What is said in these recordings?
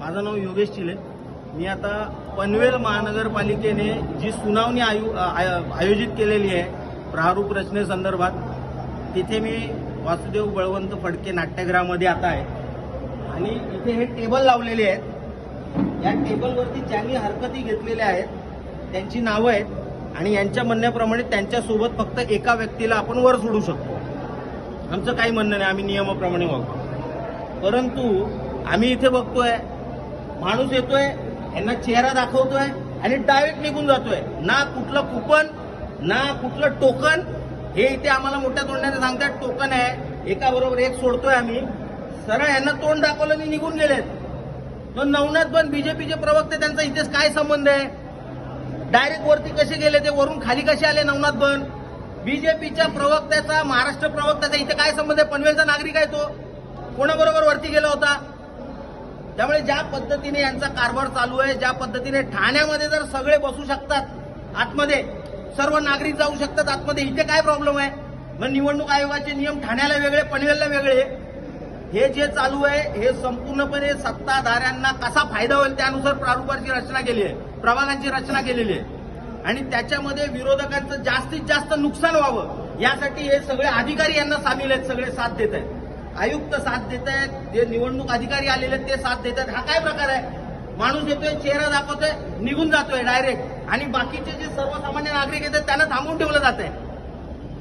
माझं नाव योगेश चिले. मी आता पनवेल महानगरपालिकेने जी सुनावणी आयु आय- आयोजित केलेली आहे प्रारूप रचनेसंदर्भात तिथे मी वासुदेव बळवंत फडके नाट्यगृहामध्ये आता आहे. आणि इथे हे टेबल लावलेले आहेत. या टेबलवरती ज्यांनी हरकती घेतलेल्या आहेत त्यांची नावं आहेत आणि यांच्या म्हणण्याप्रमाणे त्यांच्यासोबत फक्त एका व्यक्तीला आपण वर सोडू शकतो. आमचं काही म्हणणं नाही आम्ही नियमाप्रमाणे वागतो. परंतु आम्ही इथे बघतोय माणूस येतोय यांना चेहरा दाखवतोय आणि डायरेक्ट निघून जातोय. ना कुठलं कुपन ना कुठलं टोकन हे इथे आम्हाला मोठ्या तोंडाने सांगतात टोकन आहे एका बरोबर एक सोडतोय आम्ही. सरळ यांना तोंड दाखवलं आणि निघून गेलेत. मग नवनाथ पण बीजेपीचे प्रवक्ते त्यांचा इथेच काय संबंध आहे? डायरेक्ट वरती कसे गेले ते? वरून खाली कसे आले नवनाथ बन? बीजेपीच्या प्रवक्त्याचा महाराष्ट्र प्रवक्त्याचा इथे काय संबंध आहे? पनवेलचा नागरिक आहे तो. कोणाबरोबर वरती गेला होता? त्यामुळे ज्या पद्धतीने यांचा कारभार चालू आहे ज्या पद्धतीने ठाण्यामध्ये जर सगळे बसू शकतात आतमध्ये सर्व नागरिक जाऊ शकतात आतमध्ये इथे काय प्रॉब्लेम आहे? मग निवडणूक आयोगाचे नियम ठाण्याला वेगळे पनवेलला वेगळे. हे जे चालू आहे हे संपूर्णपणे सत्ताधाऱ्यांना कसा फायदा होईल त्यानुसार प्रारूपाची रचना केली आहे प्रभागांची रचना केलेली आहे. आणि त्याच्यामध्ये विरोधकांचं जास्तीत जास्त नुकसान व्हावं यासाठी हे सगळे अधिकारी यांना सामील आहेत सगळे साथ देत आहेत. आयुक्त साथ देत आहेत जे निवडणूक अधिकारी आलेले आहेत ते साथ देत आहेत. हा काय प्रकार आहे? माणूस येतोय चेहरा दाखवतोय निघून जातोय डायरेक्ट. आणि बाकीचे जे सर्वसामान्य नागरिक येतात त्यांना थांबवून ठेवलं जात आहे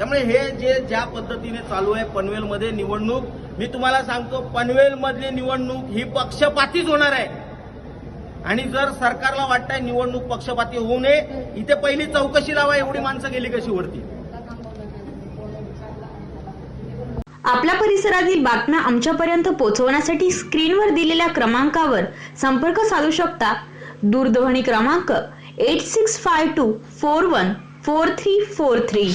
त्यामुळे हे जे ज्या पद्धतीने चालू आहे पनवेलमध्ये निवडणूक मी तुम्हाला सांगतो पनवेलमधली निवडणूक ही पक्षपातीच होणार आहे. आणि जर सरकारला वाटतंय निवडणूक पक्षपाती होऊ नये इथे पहिली चौकशी लावा एवढी माणसं गेली कशी वरती? आपल्या परिसरातील बातम्या आमच्यापर्यंत पोहोचवण्यासाठी स्क्रीनवर दिलेल्या क्रमांकावर संपर्क साधू शकता. दूरध्वनी क्रमांक eight six five two four one four three four three